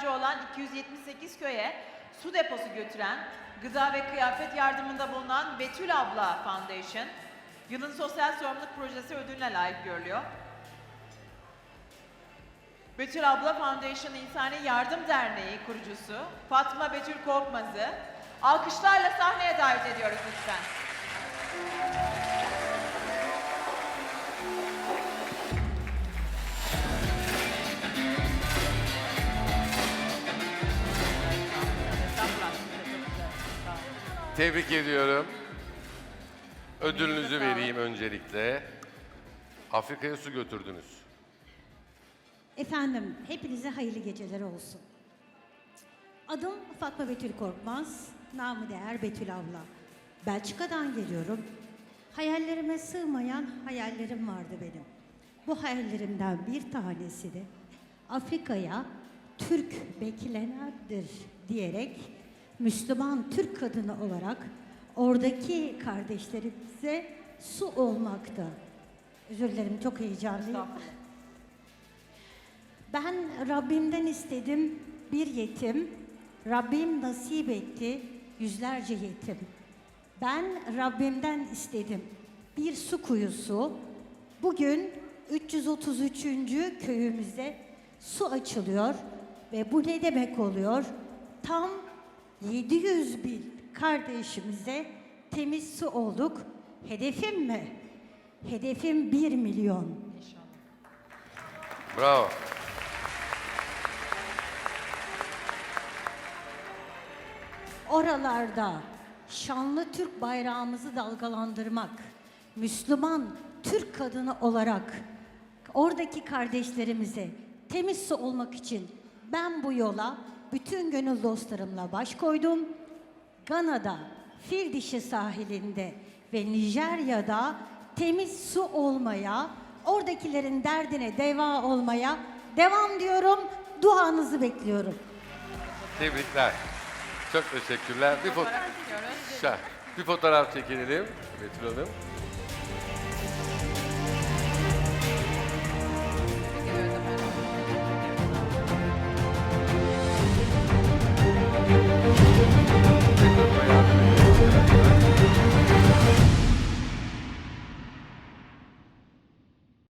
bulunan 278 köye su deposu götüren, gıda ve kıyafet yardımında bulunan Betül Abla Foundation, yılın sosyal sorumluluk projesi ödülüne layık görülüyor. Betül Abla Foundation İnsani Yardım Derneği kurucusu Fatma Betül Korkmaz'ı alkışlarla sahneye davet ediyoruz lütfen. Tebrik ediyorum. Ödülünüzü vereyim öncelikle. Afrika'ya su götürdünüz. Efendim, hepinize hayırlı geceler olsun. Adım Fatma Betül Korkmaz, namı değer Betül abla. Belçika'dan geliyorum. Hayallerime sığmayan hayallerim vardı benim. Bu hayallerimden bir tanesi de Afrika'ya Türk beklenendir diyerek Müslüman Türk kadını olarak oradaki kardeşlerimize su olmaktı. Özür dilerim çok heyecanlıyım. Ben Rabbimden istedim bir yetim. Rabbim nasip etti yüzlerce yetim. Ben Rabbimden istedim bir su kuyusu. Bugün 333. köyümüzde su açılıyor ve bu ne demek oluyor? Tam 700 bin kardeşimize temiz su olduk. Hedefim mi? Hedefim 1 milyon. Bravo. oralarda şanlı Türk bayrağımızı dalgalandırmak, Müslüman Türk kadını olarak oradaki kardeşlerimize temiz su olmak için ben bu yola bütün gönül dostlarımla baş koydum. Gana'da, Fil Dişi sahilinde ve Nijerya'da temiz su olmaya, oradakilerin derdine deva olmaya devam diyorum. Duanızı bekliyorum. Tebrikler. Çok teşekkürler. Bir, fo- Fotoğraf bir fotoğraf çekinelim Betül Hanım.